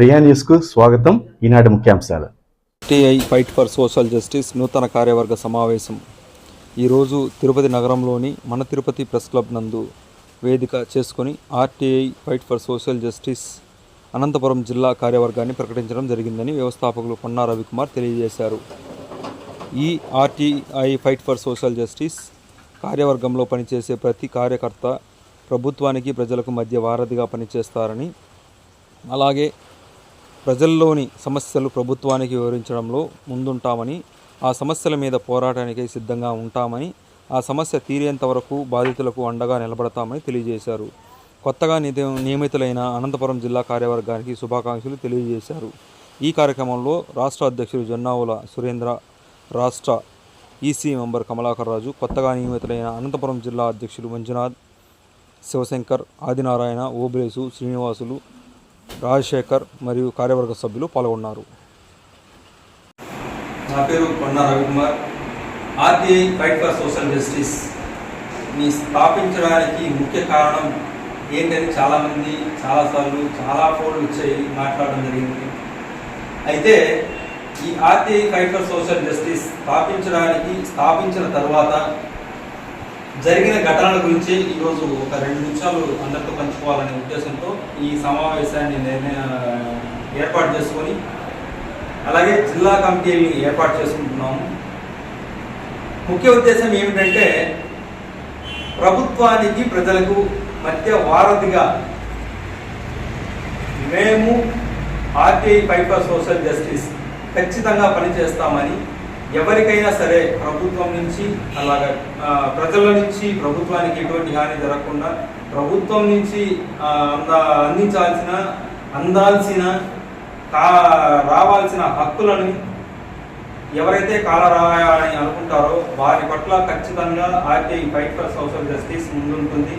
ప్రియా న్యూస్కు స్వాగతం. ఈనాటి ముఖ్యాంశాలు. TI fight for social justice నూతన కార్యవర్గ సమావేశం. ఈరోజు తిరుపతి నగరంలోని మన తిరుపతి ప్రెస్ క్లబ్ నందు వేదిక చేసుకొని RTI fight for social justice Anantapuram జిల్లా కార్యవర్గాన్ని ప్రకటించడం జరిగిందని వ్యవస్థాపకులు పొన్నా రవికుమార్ తెలియజేశారు. ఈ RTI fight for social justice కార్యవర్గంలో పనిచేసే ప్రతి కార్యకర్త ప్రభుత్వానికి ప్రజలకు మధ్య వారధిగా పనిచేస్తారని అలాగే ప్రజల్లోని సమస్యలు ప్రభుత్వానికి వివరించడంలో ముందుంటామని ఆ సమస్యల మీద పోరాటానికి సిద్ధంగా ఉంటామని ఆ సమస్య తీరేంత వరకు బాధితులకు అండగా నిలబడతామని తెలియజేశారు. కొత్తగా నియమితులైన అనంతపురం జిల్లా కార్యవర్గానికి శుభాకాంక్షలు తెలియజేశారు. ఈ కార్యక్రమంలో రాష్ట్ర అధ్యక్షులు జొన్నావుల సురేంద్ర రాష్ట్ర ఈసీ మెంబర్ కమలాకర్ రాజు కొత్తగా నియమితులైన అనంతపురం జిల్లా అధ్యక్షులు మంజునాథ్ శివశంకర్ ఆదినారాయణ ఓబ్రేసు శ్రీనివాసులు రాజశేఖర్ మరియు కార్యవర్గ సభ్యులు పాల్గొన్నారు. నా పేరు Konda Ravikumar. RTI fight for social జస్టిస్ని స్థాపించడానికి ముఖ్య కారణం ఏంటని చాలామంది చాలాసార్లు చాలా ఫోన్లు వచ్చాయి మాట్లాడడం జరిగింది. అయితే ఈ RTI fight for social justice స్థాపించడానికి స్థాపించిన తర్వాత జరిగిన ఘటనల గురించి ఈరోజు ఒక రెండు నిమిషాలు అందరితో పంచుకోవాలనే ఉద్దేశంతో ఈ సమావేశాన్ని నిర్ణయ ఏర్పాటు చేసుకొని అలాగే జిల్లా కమిటీని ఏర్పాటు చేసుకుంటున్నాము ముఖ్య ఉద్దేశం ఏమిటంటే ప్రభుత్వానికి ప్రజలకు మధ్య వారధిగా మేము ఆర్టీఐ పైపర్ సోషల్ జస్టిస్ ఖచ్చితంగా పనిచేస్తామని ఎవరికైనా సరే ప్రభుత్వం నుంచి అలాగే ప్రజల నుంచి ప్రభుత్వానికి ఎటువంటి హాని జరగకుండా ప్రభుత్వం నుంచి అంద అందించాల్సిన అందాల్సిన కా రావాల్సిన హక్కులను ఎవరైతే కాలరాయాలని అనుకుంటారో వారి పట్ల ఖచ్చితంగా RTI fight for social justice ముందుంటుంది.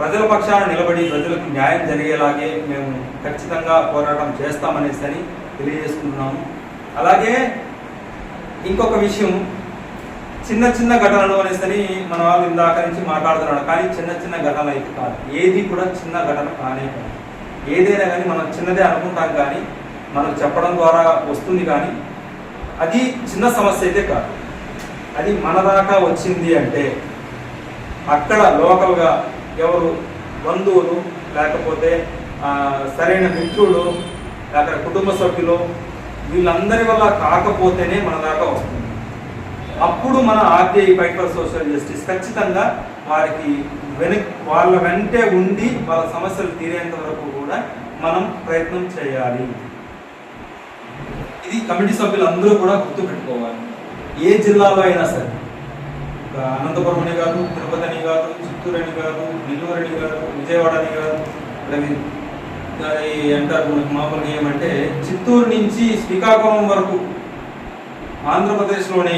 ప్రజల పక్షాన నిలబడి ప్రజలకు న్యాయం జరిగేలాగే మేము ఖచ్చితంగా పోరాటం చేస్తామనేసి అని తెలియజేసుకుంటున్నాము. అలాగే ఇంకొక విషయం చిన్న చిన్న ఘటనలు అనేసని మన వాళ్ళు ఇందాక నుంచి మాట్లాడుతున్నాడు కానీ చిన్న చిన్న ఘటనలు అయితే కాదు. ఏది కూడా చిన్న ఘటన కానే కాదు. ఏదైనా కానీ మనం చిన్నదే అనుకుంటాం కానీ మనం చెప్పడం ద్వారా వస్తుంది కానీ అది చిన్న సమస్య అయితే కాదు. అది మన దాకా వచ్చింది అంటే అక్కడ లోకల్గా ఎవరు బంధువులు లేకపోతే సరైన మిత్రులు లేకపోతే కుటుంబ సభ్యులు వీళ్ళందరి వల్ల కాకపోతేనే మన దాకా వస్తుంది. అప్పుడు మన RTI fight for social justice ఖచ్చితంగా వారికి వెనక్ వాళ్ళ వెంటే ఉండి వాళ్ళ సమస్యలు తీరేంత వరకు కూడా మనం ప్రయత్నం చేయాలి. ఇది కమిటీ సభ్యులందరూ కూడా గుర్తుపెట్టుకోవాలి. ఏ జిల్లాలో అయినా సరే అనంతపురం అని కాదు తిరుపతి అని కాదు చిత్తూరు అని కాదు నెల్లూరు అని కాదు విజయవాడ అని కాదు ఇక్కడ అంటారు మనకు మామూలుగా ఏమంటే చిత్తూరు నుంచి శ్రీకాకుళం వరకు ఆంధ్రప్రదేశ్లోనే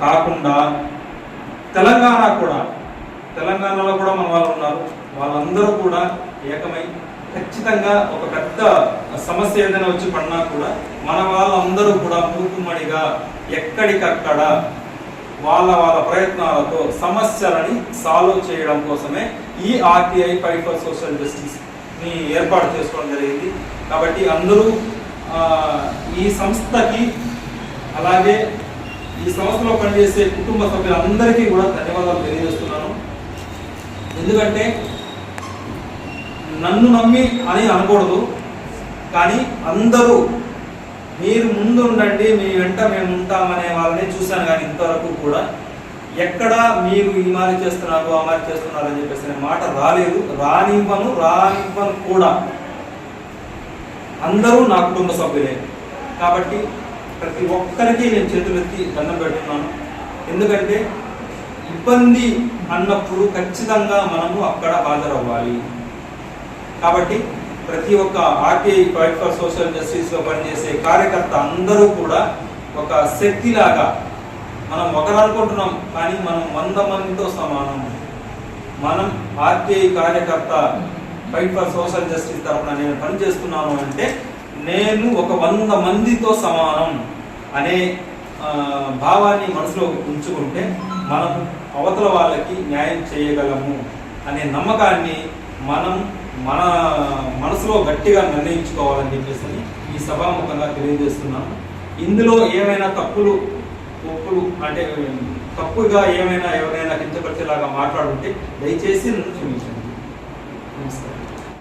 కాకుండా తెలంగాణ కూడా తెలంగాణలో కూడా మన వాళ్ళు ఉన్నారు. వాళ్ళందరూ కూడా ఏకమై ఖచ్చితంగా ఒక పెద్ద సమస్య ఏదైనా వచ్చి పడినా కూడా మన వాళ్ళందరూ కూడా మూకుమ్మడిగా ఎక్కడికక్కడ వాళ్ళ వాళ్ళ ప్రయత్నాలతో సమస్యలని సాల్వ్ చేయడం కోసమే ఈ RTI fight for social justice ని ఏర్పాటు చేసుకోవడం జరిగింది. కాబట్టి అందరూ ఈ సంస్థకి అలాగే ఈ సంస్థలో పనిచేసే కుటుంబ సభ్యులందరికీ కూడా ధన్యవాదాలు తెలియజేస్తున్నాను. ఎందుకంటే నన్ను నమ్మి అని అనకూడదు కానీ అందరూ మీరు ముందు ఉండండి మీ వెంట మేము ఉంటామనే వాళ్ళని చూశాను కానీ ఇంతవరకు కూడా. ఎక్కడ మీరు ఈ మారి చేస్తున్నారు ఆ మారి చేస్తున్నారు అని చెప్పేసి అనే మాట రాలేదు. రానివ్వను రానివ్వను కూడా. అందరూ నా కుటుంబ సభ్యులే. కాబట్టి ప్రతి ఒక్కరికి నేను చేతులెత్తి దండం పెడుతున్నాను. ఎందుకంటే ఇబ్బంది అన్నప్పుడు ఖచ్చితంగా మనము అక్కడ హాజరవ్వాలి. కాబట్టి ప్రతి ఒక్క ఆర్టీఐ ఫైట్ ఫర్ సోషల్ జస్టిస్లో పనిచేసే కార్యకర్త అందరూ కూడా ఒక శక్తిలాగా మనం ఒకరు అనుకుంటున్నాం కానీ మనం వంద మందితో సమానం. మనం ఆర్టీఐ కార్యకర్త ఫైట్ ఫర్ సోషల్ జస్టిస్ తరఫున నేను పనిచేస్తున్నాను అంటే నేను ఒక వంద మందితో సమానం అనే భావాన్ని మనసులో ఉంచుకుంటే మనం అవతల వాళ్ళకి న్యాయం చేయగలము అనే నమ్మకాన్ని మనం మన మనసులో గట్టిగా నిర్ణయించుకోవాలని చెప్పేసి ఈ సభాముఖంగా తెలియజేస్తున్నాను. ఇందులో ఏమైనా తప్పులు ఒప్పులు అంటే తప్పుగా ఏమైనా ఎవరైనా కించపరిచేలాగా మాట్లాడుంటే దయచేసి నన్ను క్షమించండి. నమస్కారం.